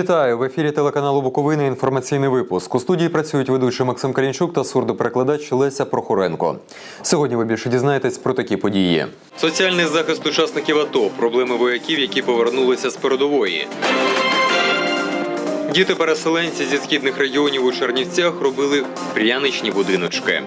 Вітаю в ефірі телеканалу Буковини. Інформаційний випуск. У студії працюють ведучий Максим Карінчук та сурдоперекладач Леся Прохоренко. Сьогодні ви більше дізнаєтесь про такі події. Соціальний захист учасників АТО, проблеми вояків, які повернулися з передової. Діти-переселенці зі східних регіонів у Чернівцях робили пряничні будиночки.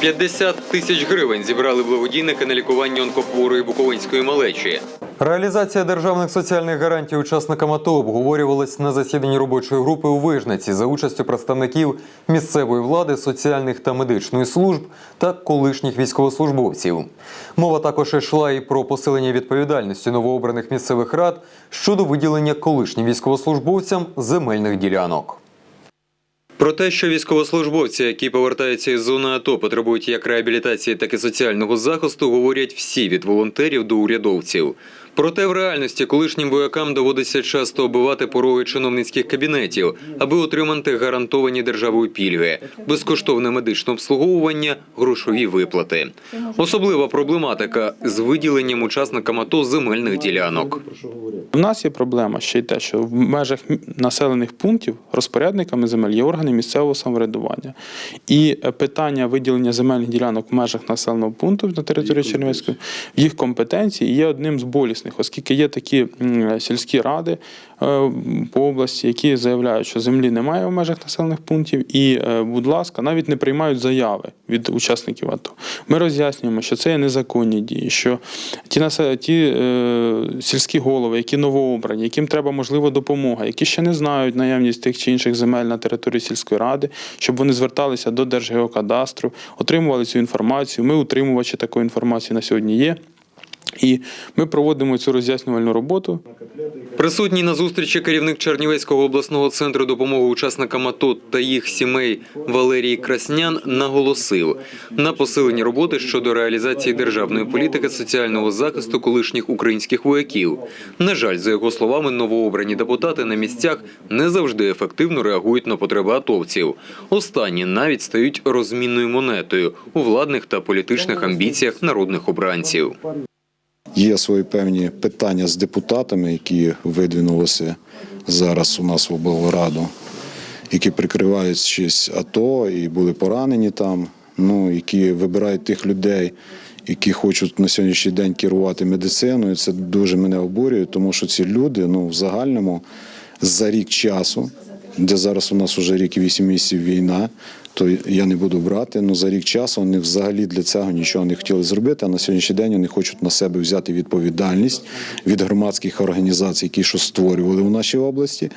50 тисяч гривень зібрали благодійники на лікування онкохворої буковинської малечі. Реалізація державних соціальних гарантій учасникам АТО обговорювалась на засіданні робочої групи у Вижниці за участю представників місцевої влади, соціальних та медичної служб та колишніх військовослужбовців. Мова також йшла і про посилення відповідальності новообраних місцевих рад щодо виділення колишнім військовослужбовцям земельних ділянок. Про те, що військовослужбовці, які повертаються із зони АТО, потребують як реабілітації, так і соціального захисту, говорять всі від волонтерів до урядовців. Проте в реальності колишнім воякам доводиться часто оббивати пороги чиновницьких кабінетів, аби отримати гарантовані державою пільги, безкоштовне медичне обслуговування, грошові виплати. Особлива проблематика з виділенням учасникам АТО земельних ділянок. У нас є проблема ще й те, що в межах населених пунктів розпорядниками земель є органи місцевого самоврядування. І е, питання виділення земельних ділянок в межах населеного пункту на території Чернівецької в їх компетенції є одним з болісних, оскільки є такі сільські ради е, по області, які заявляють, що землі немає в межах населених пунктів, і, е, будь ласка, навіть не приймають заяви від учасників АТО. Ми роз'яснюємо, що це є незаконні дії, що ті, ті е, сільські голови, які новообрані, яким треба можливо допомога, які ще не знають наявність тих чи інших земель на території сільської ради, щоб вони зверталися до Держгеокадастру, отримували цю інформацію. Ми утримувачі такої інформації на сьогодні є. І ми проводимо цю роз'яснювальну роботу. Присутній на зустрічі керівник Чернівецького обласного центру допомоги учасникам АТО та їх сімей Валерій Краснян наголосив на посиленні роботи щодо реалізації державної політики соціального захисту колишніх українських вояків. На жаль, за його словами, новообрані депутати на місцях не завжди ефективно реагують на потреби атовців. Останні навіть стають розмінною монетою у владних та політичних амбіціях народних обранців. Є свої певні питання з депутатами, які видвинулися зараз у нас в облраду, які прикривають щось АТО і були поранені там, ну, які вибирають тих людей, які хочуть на сьогоднішній день керувати медициною. Це дуже мене обурює, тому що ці люди ну, в загальному за рік часу, де зараз у нас вже рік і вісім місяців війна, то я не буду брати. Ну за рік часу вони взагалі для цього нічого не хотіли зробити. А на сьогоднішній день вони хочуть на себе взяти відповідальність від громадських організацій, які що створювали у нашій області,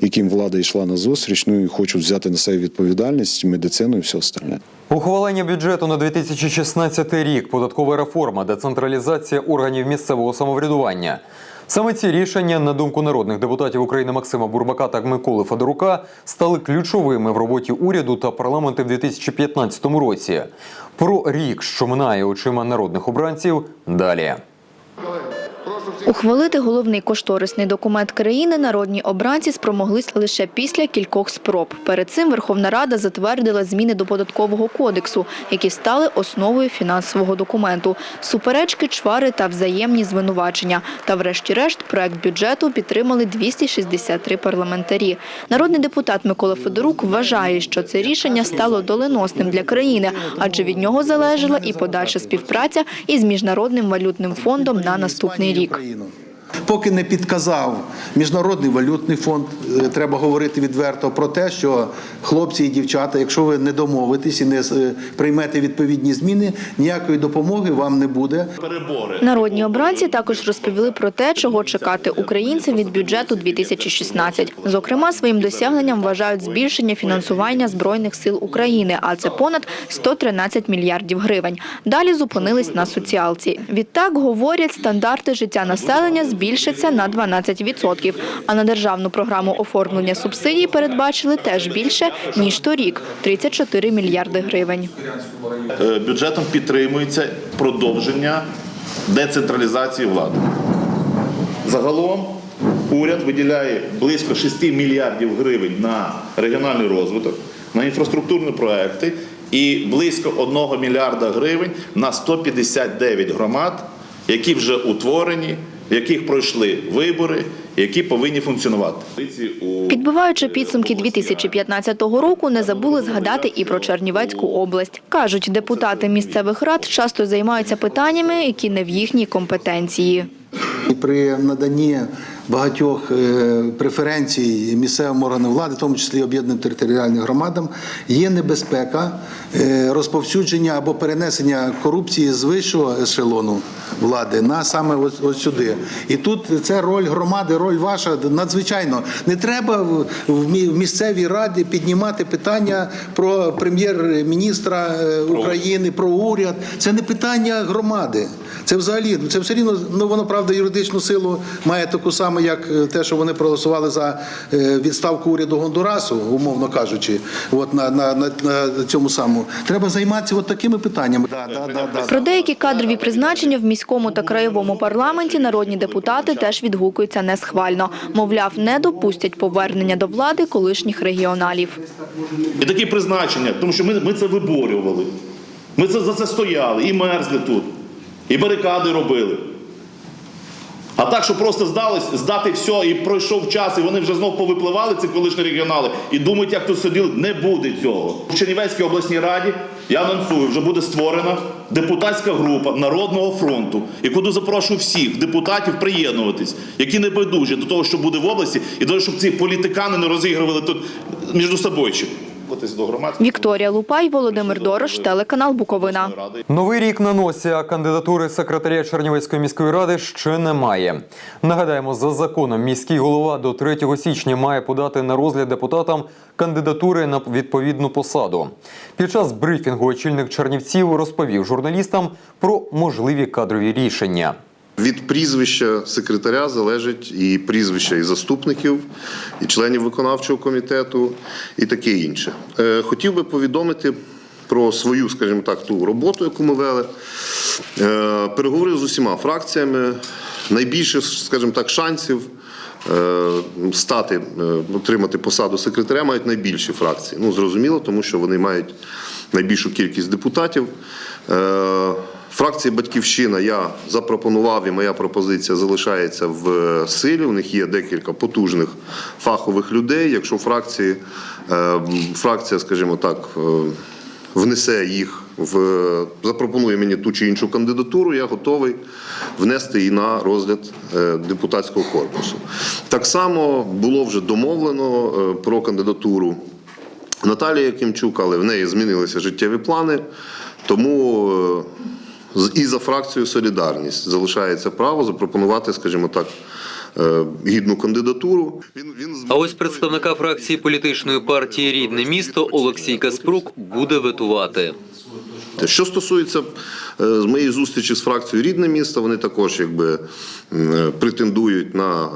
яким влада йшла на зустріч. Ну і хочуть взяти на себе відповідальність, медицину і все остальне. Ухвалення бюджету на 2016 рік, податкова реформа, децентралізація органів місцевого самоврядування. Саме ці рішення, на думку народних депутатів України Максима Бурбака та Миколи Федорука, стали ключовими в роботі уряду та парламенту в 2015 році. Про рік, що минає очима народних обранців, далі. Ухвалити головний кошторисний документ країни народні обранці спромоглись лише після кількох спроб. Перед цим Верховна Рада затвердила зміни до податкового кодексу, які стали основою фінансового документу. Суперечки, чвари та взаємні звинувачення. Та, врешті-решт, проект бюджету підтримали 263 парламентарі. Народний депутат Микола Федорук вважає, що це рішення стало доленосним для країни, адже від нього залежала і подальша співпраця із міжнародним валютним фондом на наступний рік. Ucraínu. Поки не підказав Міжнародний валютний фонд, е, треба говорити відверто про те, що хлопці і дівчата, якщо ви не домовитесь і не е, приймете відповідні зміни, ніякої допомоги вам не буде. Народні обранці також розповіли про те, чого чекати українцям від бюджету 2016. Зокрема, своїм досягненням вважають збільшення фінансування збройних сил України, а це понад 113 мільярдів гривень. Далі зупинились на соціалці. Відтак говорять, стандарти життя населення збільшаться на 12%, а на державну програму оформлення субсидій передбачили теж більше ніж торік 34 мільярди гривень. Е, бюджетом підтримується продовження децентралізації влади. Загалом уряд виділяє близько 6 мільярдів гривень на регіональний розвиток, на інфраструктурні проекти і близько 1 мільярда гривень на 159 громад, які вже утворені, в яких пройшли вибори які повинні функціонувати. Підбиваючи підсумки 2015 року, не забули згадати і про Чернівецьку область. Кажуть, депутати місцевих рад часто займаються питаннями, які не в їхній компетенції. І при наданні багатьох е, преференцій місцевим органам влади, в тому числі об'єднаним територіальним громадам, є небезпека е, розповсюдження або перенесення корупції з вищого ешелону влади на саме ось, ось сюди. І тут це роль громади, роль ваша надзвичайно. Не треба в, в мі- в місцевій раді піднімати питання про прем'єр-міністра е, України, про уряд. Це не питання громади. Це взагалі це все рівно, ну воно правда юридичну силу має таку саму, як е, те, що вони проголосували за е, відставку уряду Гондурасу, умовно кажучи, от на, на, на, на цьому самому. Треба займатися от такими питаннями. Да, да, да, да. Про деякі кадрові призначення в міському та краєвому парламенті народні депутати теж відгукуються несхвально. Мовляв, не допустять повернення до влади колишніх регіоналів. І такі призначення, тому що ми, ми це виборювали. Ми це, за це стояли і мерзли тут, і барикади робили. А так, що просто здались, здати все, і пройшов час, і вони вже знов повипливали, ці колишні регіонали, і думають, як тут сиділи. Не буде цього. В Чернівецькій обласній раді я анонсую, вже буде створена депутатська група Народного фронту, і куди запрошую всіх депутатів приєднуватись, які не байдужі до того, що буде в області, і до того, щоб ці політикани не розігрували тут між собою. До громадського Вікторія Лупай, Володимир Дорош, телеканал Буковина. Новий рік на носі, а кандидатури секретаря Чернівецької міської ради ще немає. Нагадаємо, за законом міський голова до 3 січня має подати на розгляд депутатам кандидатури на відповідну посаду. Під час брифінгу очільник Чернівців розповів журналістам про можливі кадрові рішення. Від прізвища секретаря залежить і прізвища і заступників, і членів виконавчого комітету, і таке інше. Е, Хотів би повідомити про свою, скажімо так, ту роботу, яку ми вели. Е, Переговорив з усіма фракціями. Найбільше, скажімо так, шансів е, стати, отримати посаду секретаря мають найбільші фракції. Ну, зрозуміло, тому що вони мають найбільшу кількість депутатів. Е, Фракції Батьківщина я запропонував, і моя пропозиція залишається в силі. У них є декілька потужних фахових людей. Якщо фракції, е, фракція, скажімо так, е, внесе їх в запропонує мені ту чи іншу кандидатуру, я готовий внести її на розгляд е, депутатського корпусу. Так само було вже домовлено е, про кандидатуру Наталії Якимчук, але в неї змінилися життєві плани. Тому е, і за фракцією Солідарність залишається право запропонувати, скажімо так, е, гідну кандидатуру. Він, він А ось представника фракції політичної партії Рідне місто Олексій Каспрук буде ветувати. Що стосується е, з моєї зустрічі з фракцією рідне місто, вони також якби е, претендують на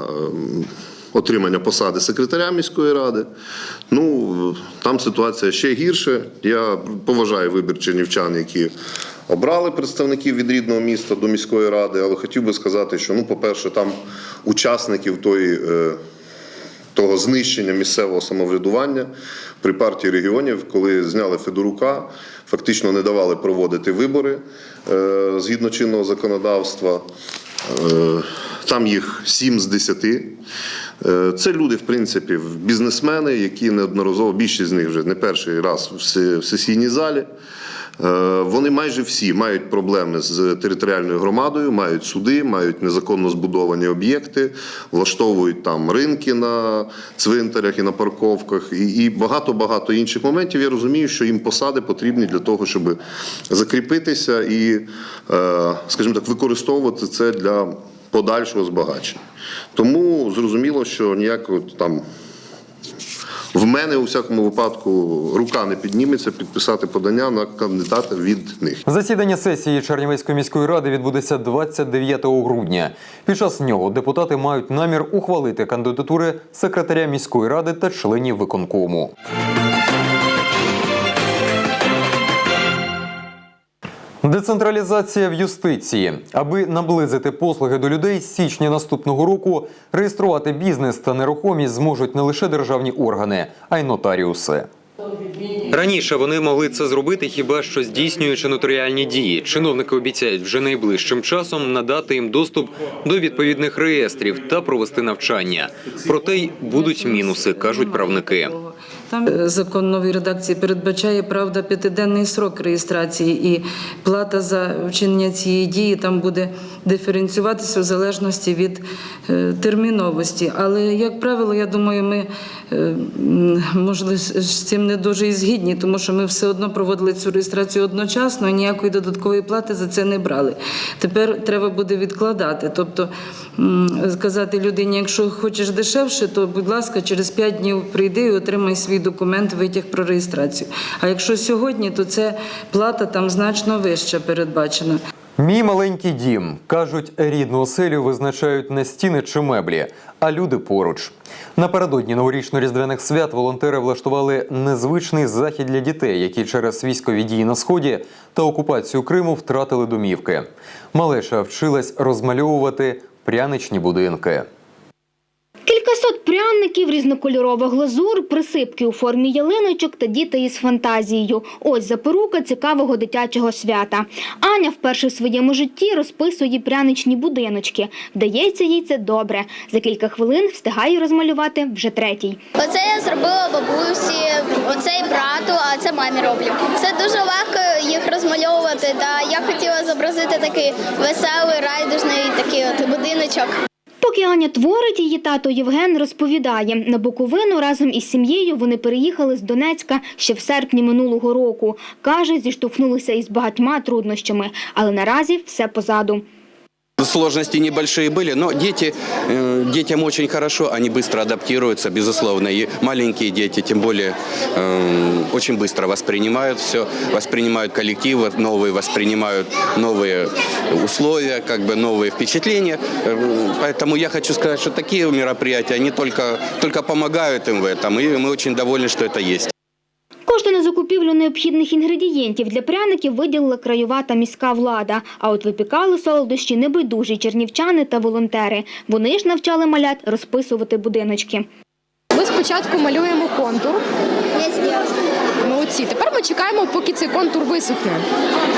отримання посади секретаря міської ради. Ну е, там ситуація ще гірше. Я поважаю вибір чернівчан, які обрали представників від рідного міста до міської ради, але хотів би сказати, що ну, по-перше, там учасників тої. е, того знищення місцевого самоврядування при партії регіонів, коли зняли Федорука, фактично не давали проводити вибори е, згідно чинного законодавства. Там їх 7 з 10. Е, Це люди, в принципі, бізнесмени, які неодноразово більшість з них вже не перший раз в сесійній залі. Е, Вони майже всі мають проблеми з територіальною громадою, мають суди, мають незаконно збудовані об'єкти, влаштовують там ринки на цвинтарях і на парковках, і і багато-багато інших моментів. Я розумію, що їм посади потрібні для того, щоб закріпитися і, е, скажімо так, використовувати це для подальшого збагачення. Тому зрозуміло, що ніякого там. В мене у всякому випадку рука не підніметься підписати подання на кандидата від них. Засідання сесії Чернівецької міської ради відбудеться 29 грудня. Під час нього депутати мають намір ухвалити кандидатури секретаря міської ради та членів виконкому. Децентралізація в юстиції, аби наблизити послуги до людей з січня наступного року, реєструвати бізнес та нерухомість зможуть не лише державні органи, а й нотаріуси. Раніше вони могли це зробити хіба що здійснюючи нотаріальні дії. Чиновники обіцяють вже найближчим часом надати їм доступ до відповідних реєстрів та провести навчання. Проте й будуть мінуси, кажуть правники. Там е, закон нової редакції передбачає правда п'ятиденний срок реєстрації, і плата за вчинення цієї дії там буде диференціюватися в залежності від е, терміновості. Але як правило, я думаю, ми можливо з з цим не дуже і згідні, тому що ми все одно проводили цю реєстрацію одночасно, і ніякої додаткової плати за це не брали. Тепер треба буде відкладати. Тобто сказати людині, якщо хочеш дешевше, то будь ласка, через 5 днів прийди і отримай свій документ, витяг про реєстрацію. А якщо сьогодні, то це плата там значно вища передбачена. Мій маленький дім кажуть, рідну оселю визначають не стіни чи меблі, а люди поруч. Напередодні новорічно-різдвяних свят волонтери влаштували незвичний захід для дітей, які через військові дії на сході та окупацію Криму втратили домівки. Малеша вчилась розмальовувати пряничні будинки. Кількасот пряників, різнокольорова глазур, присипки у формі ялиночок та діти із фантазією. Ось запорука цікавого дитячого свята. Аня вперше в своєму житті розписує пряничні будиночки. Вдається їй це добре. За кілька хвилин встигає розмалювати вже третій. Оце я зробила бабусі, оцей брату, а це мамі роблю. Це дуже легко їх розмальовувати. Та я хотіла зобразити такий веселий, райдужний такий от будиночок. Поки Аня творить, її тато Євген розповідає, на Буковину разом із сім'єю вони переїхали з Донецька ще в серпні минулого року. Каже, зіштовхнулися із багатьма труднощами, але наразі все позаду. Сложности небольшие были, но дети, э, детям очень хорошо, они быстро адаптируются, безусловно. И маленькие дети, тем более, э, очень быстро воспринимают все, воспринимают коллективы новые, воспринимают новые условия, как бы новые впечатления. Э, Поэтому я хочу сказать, что такие мероприятия, они только, только помогают им в этом, и мы очень довольны, что это есть. Кошти на закупівлю необхідних інгредієнтів для пряників виділила краєва та міська влада. А от випікали солодощі небайдужі чернівчани та волонтери. Вони ж навчали малят розписувати будиночки. Ми спочатку малюємо контур. Молодці. Тепер ми чекаємо, поки цей контур висохне.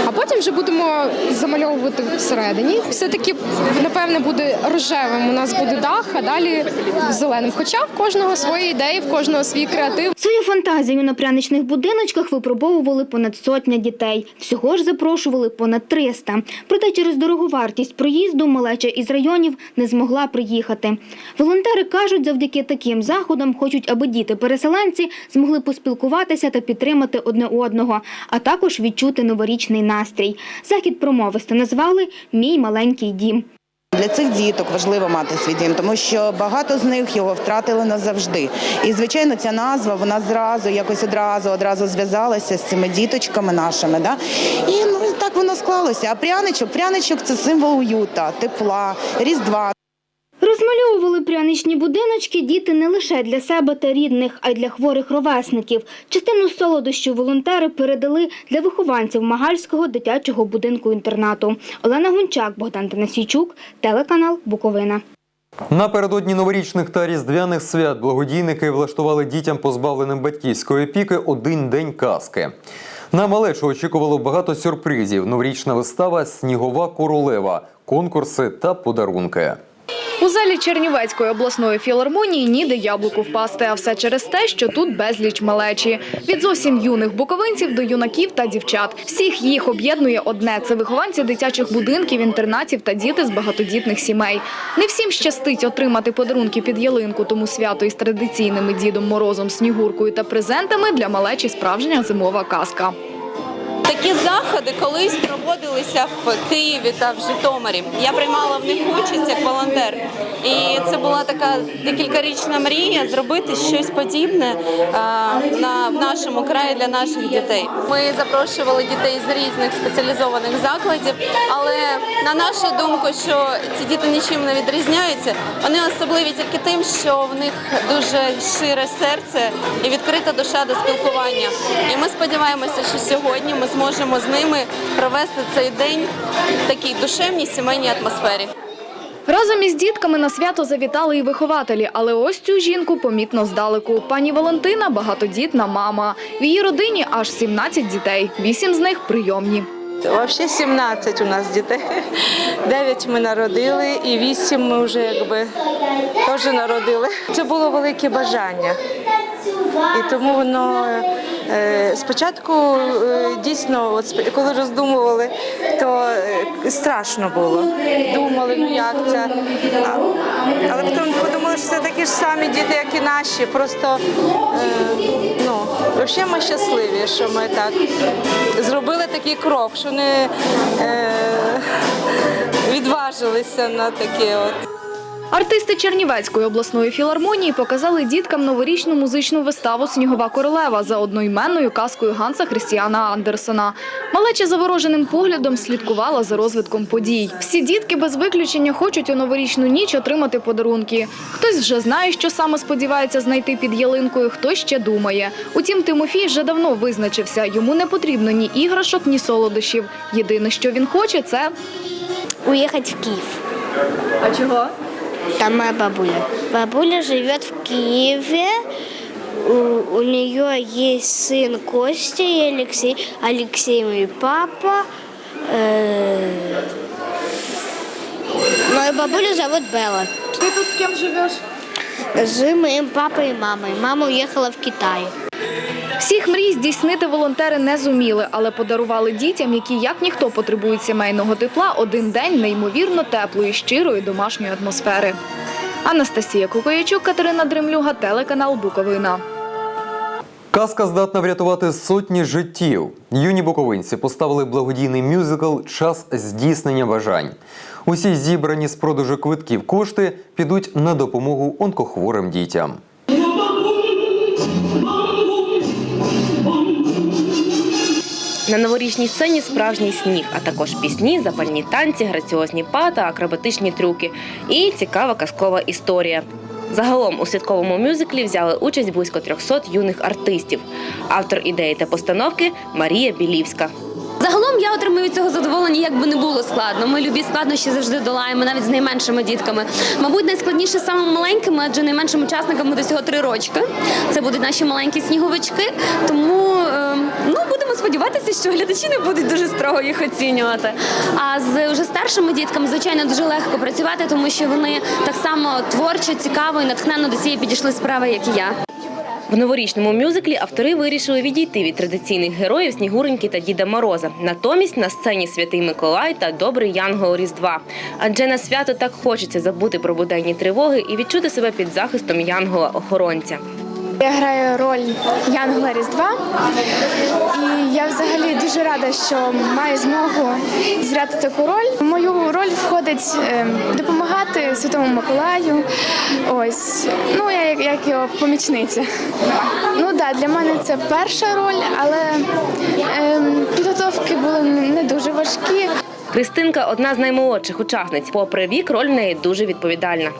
А потім вже будемо замальовувати всередині. Все-таки, напевне, буде рожевим. У нас буде дах, а далі зеленим. Хоча в кожного свої ідеї, в кожного свій креатив. Свою фантазію на пряничних будиночках випробовували понад сотня дітей. Всього ж запрошували понад 300. Проте через дорогу вартість проїзду малеча із районів не змогла приїхати. Волонтери кажуть, завдяки таким заходам хочуть, аби діти-переселенці змогли поспілкуватися та підтримати одне одного, а також відчути новорічний настрій. Захід промовисто назвали Мій маленький дім. Для цих діток важливо мати свій дім, тому що багато з них його втратили назавжди. І звичайно, ця назва вона зразу якось одразу одразу зв'язалася з цими діточками нашими. Да? І ну так воно склалося. А пряничок, пряничок це символ уюта, тепла, різдва. Розмальовували пряничні будиночки діти не лише для себе та рідних, а й для хворих ровесників. Частину солодощів волонтери передали для вихованців Магальського дитячого будинку-інтернату. Олена Гунчак, Богдан Танасійчук, телеканал Буковина. Напередодні новорічних та різдвяних свят благодійники влаштували дітям, позбавленим батьківської опіки, один день казки. На малечу очікувало багато сюрпризів: новорічна вистава Снігова королева, конкурси та подарунки. У залі Чернівецької обласної філармонії ніде яблуку впасти, а все через те, що тут безліч малечі. Від зовсім юних буковинців до юнаків та дівчат. Всіх їх об'єднує одне – це вихованці дитячих будинків, інтернатів та діти з багатодітних сімей. Не всім щастить отримати подарунки під ялинку, тому свято із традиційними Дідом Морозом, Снігуркою та презентами для малечі справжня зимова казка. Такі заходи колись проводилися в Києві та в Житомирі. Я приймала в них участь як волонтер. І це була така декількарічна мрія зробити щось подібне а, на в нашому краї для наших дітей. Ми запрошували дітей з різних спеціалізованих закладів, але на нашу думку, що ці діти нічим не відрізняються. Вони особливі тільки тим, що в них дуже шире серце і відкрита душа до спілкування. І ми сподіваємося, що сьогодні ми зможемо з ними провести цей день в такій душевній сімейній атмосфері. Разом із дітками на свято завітали і вихователі, але ось цю жінку помітно здалеку. Пані Валентина багатодітна мама. В її родині аж 17 дітей, вісім з них прийомні. Взагалі 17 у нас дітей. 9 ми народили і 8 ми вже якби теж народили. Це було велике бажання. І тому воно е, спочатку е, дійсно, от коли роздумували, то е, страшно було. Думали, ну як це. Але потім подумали, що це такі ж самі діти, як і наші. Просто ну, взагалі ми щасливі, що ми так зробили такий крок, що не відважилися на таке от. Артисти Чернівецької обласної філармонії показали діткам новорічну музичну виставу Снігова королева за одноіменною казкою Ганса Христіана Андерсена. Малеча завороженим поглядом слідкувала за розвитком подій. Всі дітки без виключення хочуть у новорічну ніч отримати подарунки. Хтось вже знає, що саме сподівається знайти під ялинкою, хтось ще думає. Утім, Тимофій вже давно визначився. Йому не потрібно ні іграшок, ні солодощів. Єдине, що він хоче, це Уехать в Киев. а чого? Там моя бабуля. Бабуля живет в Киеве. У, у нее есть сын Костя и Алексей. Алексей мой папа. Э, Мою бабулю зовут Белла. Ти тут з ким живеш? С моим папой и мамой. Мама уехала в Китай. Всіх мрій здійснити волонтери не зуміли, але подарували дітям, які як ніхто потребують сімейного тепла, один день неймовірно теплої, щирої домашньої атмосфери. Анастасія Кукоячук, Катерина Дремлюга, телеканал Буковина. Казка здатна врятувати сотні життів. Юні буковинці поставили благодійний мюзикл Час здійснення бажань. Усі зібрані з продажу квитків кошти підуть на допомогу онкохворим дітям. На новорічній сцені справжній сніг, а також пісні, запальні танці, граціозні пата, акробатичні трюки і цікава казкова історія. Загалом у святковому мюзиклі взяли участь близько 300 юних артистів. Автор ідеї та постановки Марія Білівська. Загалом я отримую цього задоволення, як би не було складно. Ми любі складнощі завжди долаємо, навіть з найменшими дітками. Мабуть, найскладніше з самими маленькими, адже найменшим учасникам буде всього три рочки. Це будуть наші маленькі сніговички. Тому ем, ну будемо сподіватися, що глядачі не будуть дуже строго їх оцінювати. А з вже старшими дітками, звичайно, дуже легко працювати, тому що вони так само творчо, цікаво і натхненно до цієї підійшли справи, як і я. В новорічному мюзиклі автори вирішили відійти від традиційних героїв Снігуреньки та Діда Мороза. Натомість на сцені Святий Миколай та Добрий Янгол Різдва. Адже на свято так хочеться забути про буденні тривоги і відчути себе під захистом Янгола-охоронця. Я граю роль Янгола Різдва, і я взагалі дуже рада, що маю змогу зіграти таку роль. В мою роль входить е, допомагати Святому Миколаю. Ось ну я як, його помічниця. Ну да, для мене це перша роль, але е, підготовки були не дуже важкі. Христинка одна з наймолодших учасниць. Попри вік, роль в неї дуже відповідальна.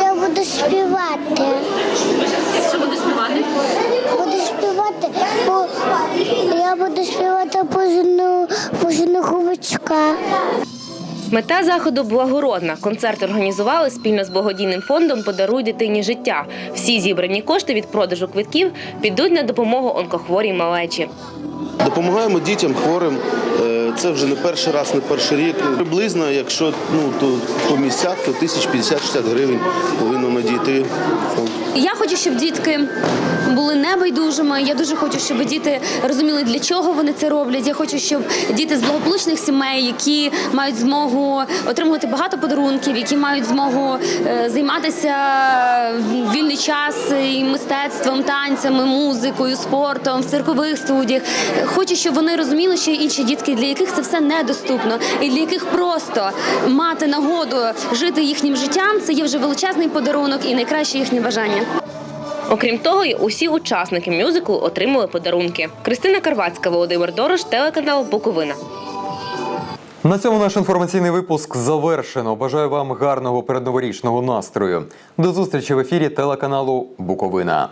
Я буду співати. Буду співати, бо я буду співати позину, позиновичка. Мета заходу благородна. Концерт організували спільно з благодійним фондом Подаруй дитині життя. Всі зібрані кошти від продажу квитків підуть на допомогу онкохворій малечі. Допомагаємо дітям хворим. Е, Це вже не перший раз, не перший рік. Приблизно, якщо ну то по місцях, то 1050-60 гривень повинно надійти. фонд. Я хочу, щоб дітки були небайдужими. Я дуже хочу, щоб діти розуміли, для чого вони це роблять. Я хочу, щоб діти з благополучних сімей, які мають змогу отримувати багато подарунків, які мають змогу е, займатися вільний час і мистецтвом, танцями, музикою, спортом, в циркових студіях. Хочу, щоб вони розуміли, що інші дітки, для яких це все недоступно, і для яких просто мати нагоду жити їхнім життям це є вже величезний подарунок і найкраще їхнє бажання. Окрім того, й усі учасники мюзиклу отримали подарунки. Кристина Карвацька, Володимир Дорош, телеканал Буковина. На цьому наш інформаційний випуск завершено. Бажаю вам гарного передноворічного настрою. До зустрічі в ефірі телеканалу Буковина.